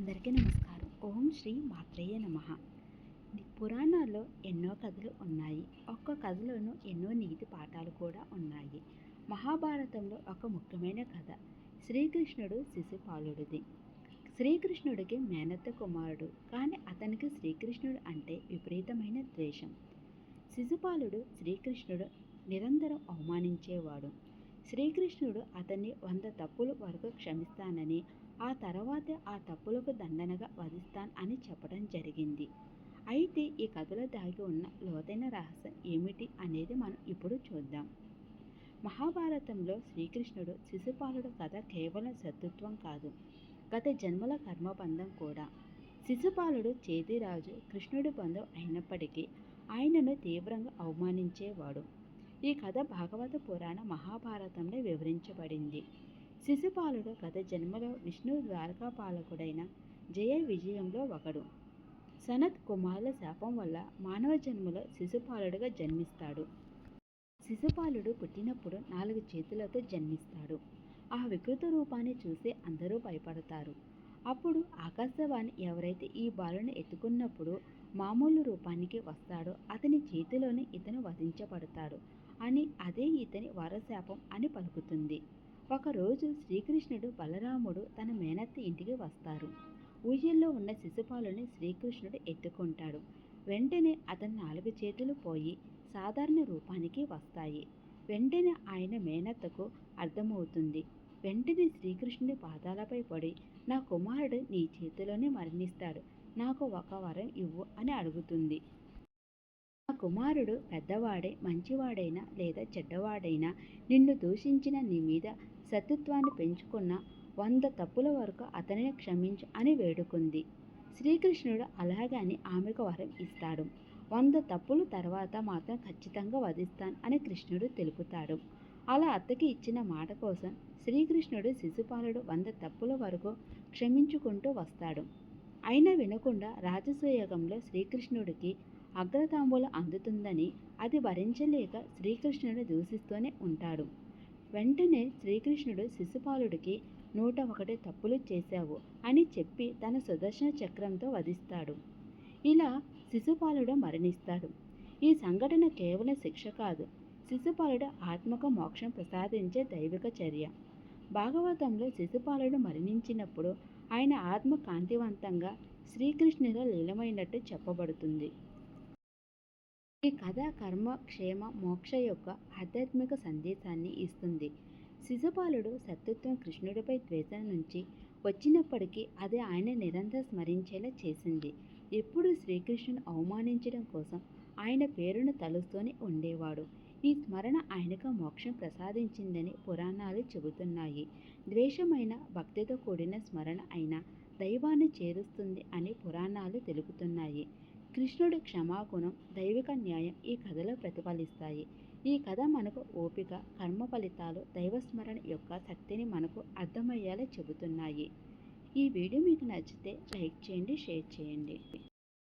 అందరికీ నమస్కారం. ఓం శ్రీ మాత్రేయ నమ. పురాణాల్లో ఎన్నో కథలు ఉన్నాయి. ఒక్క కథలోనూ ఎన్నో నీతి పాఠాలు కూడా ఉన్నాయి. మహాభారతంలో ఒక ముఖ్యమైన కథ శ్రీకృష్ణుడు శిశుపాలుడిది. శ్రీకృష్ణుడికి మేనత్త కుమారుడు కానీ అతనికి శ్రీకృష్ణుడు అంటే విపరీతమైన ద్వేషం. శిశుపాలుడు శ్రీకృష్ణుడు నిరంతరం అవమానించేవాడు. శ్రీకృష్ణుడు అతన్ని వంద తప్పుల వరకు క్షమిస్తానని ఆ తర్వాత ఆ తప్పులకు దండనగా వధిస్తాను అని చెప్పడం జరిగింది. అయితే ఈ కథలో దాగి ఉన్న లోతైన రహస్యం ఏమిటి అనేది మనం ఇప్పుడు చూద్దాం. మహాభారతంలో శ్రీకృష్ణుడు శిశుపాలుడు కథ కేవలం శత్రుత్వం కాదు గత జన్మల కర్మబంధం కూడా. శిశుపాలుడు చేతిరాజు కృష్ణుడి బంధం అయినప్పటికీ ఆయనను తీవ్రంగా అవమానించేవాడు. ఈ కథ భాగవత పురాణ మహాభారతంలో వివరించబడింది. శిశుపాలుడు గత జన్మలో విష్ణు ద్వారకాపాలకుడైన జయ విజయంలో ఒకడు. సనత్ కుమారుల శాపం వల్ల మానవ జన్మలో శిశుపాలుడుగా జన్మిస్తాడు. శిశుపాలుడు పుట్టినప్పుడు నాలుగు చేతులతో జన్మిస్తాడు. ఆ వికృత రూపాన్ని చూసి అందరూ భయపడతారు. అప్పుడు ఆకాశవాణి ఎవరైతే ఈ బాలుని ఎత్తుకున్నప్పుడు మామూలు రూపానికి వస్తాడో అతని చేతిలోనే ఇతను వధించబడతాడు అని అదే ఇతని వరశాపం అని పలుకుతుంది. ఒకరోజు శ్రీకృష్ణుడు బలరాముడు తన మేనత్త ఇంటికి వస్తారు. ఊయల్లో ఉన్న శిశుపాలుని శ్రీకృష్ణుడు ఎత్తుకుంటాడు. వెంటనే అతని నాలుగు చేతులు పోయి సాధారణ రూపానికి వస్తాయి. వెంటనే ఆయన మేనత్తకు అర్థమవుతుంది. వెంటనే శ్రీకృష్ణుడి పాదాలపై పడి నా కుమారుడు నీ చేతిలోనే మరణిస్తాడు. నాకు ఒక వరం ఇవ్వు అని అడుగుతుంది. నా కుమారుడు పెద్దవాడే మంచివాడైనా లేదా చెడ్డవాడైనా నిన్ను దూషించిన నీ మీద సత్యత్వాన్ని పెంచుకున్న వంద తప్పుల వరకు అతనిని క్షమించు అని వేడుకుంది. శ్రీకృష్ణుడు అలాగని ఆమెకు వరం ఇస్తాడు. వంద తప్పుల తర్వాత మాత్రం ఖచ్చితంగా వధిస్తాను అని కృష్ణుడు తెలుపుతాడు. అలా అత్తకి ఇచ్చిన మాట కోసం శ్రీకృష్ణుడు శిశుపాలుడు వంద తప్పుల వరకు క్షమించుకుంటూ వస్తాడు. అయినా వినకుండా రాజసూయగంలో శ్రీకృష్ణుడికి అగ్రతాంబూలం అందుతుందని అది భరించలేక శ్రీకృష్ణుడు దూషిస్తూనే ఉంటాడు. వెంటనే శ్రీకృష్ణుడు శిశుపాలుడికి నూట ఒకటి తప్పులు చేశావు అని చెప్పి తన సుదర్శన చక్రంతో వధిస్తాడు. ఇలా శిశుపాలుడు మరణిస్తాడు. ఈ సంఘటన కేవలం శిక్ష కాదు శిశుపాలుడు ఆత్మక మోక్షం ప్రసాదించే దైవిక చర్య. భాగవతంలో శిశుపాలుడు మరణించినప్పుడు ఆయన ఆత్మ కాంతివంతంగా శ్రీకృష్ణులో లీలమైనట్టు చెప్పబడుతుంది. ఈ కథ కర్మ క్షేమ మోక్ష యొక్క ఆధ్యాత్మిక సందేశాన్ని ఇస్తుంది. శిశుపాలుడు సత్యత్వం కృష్ణుడిపై ద్వేషం నుంచి వచ్చినప్పటికీ అది ఆయన నిరంతరం స్మరించేలా చేసింది. ఎప్పుడు శ్రీకృష్ణుని అవమానించడం కోసం ఆయన పేరును తలుస్తూనే ఉండేవాడు. ఈ స్మరణ ఆయనకు మోక్షం ప్రసాదించిందని పురాణాలు చెబుతున్నాయి. ద్వేషమైన భక్తితో కూడిన స్మరణ అయిన దైవాన్ని చేరుస్తుంది అని పురాణాలు తెలుపుతున్నాయి. కృష్ణుడి క్షమాగుణం దైవిక న్యాయం ఈ కథలో ప్రతిఫలిస్తాయి. ఈ కథ మనకు ఓపిక కర్మ ఫలితాలు దైవస్మరణ యొక్క శక్తిని మనకు అర్థమయ్యేలా చెబుతున్నాయి. ఈ వీడియో మీకు నచ్చితే లైక్ చేయండి షేర్ చేయండి.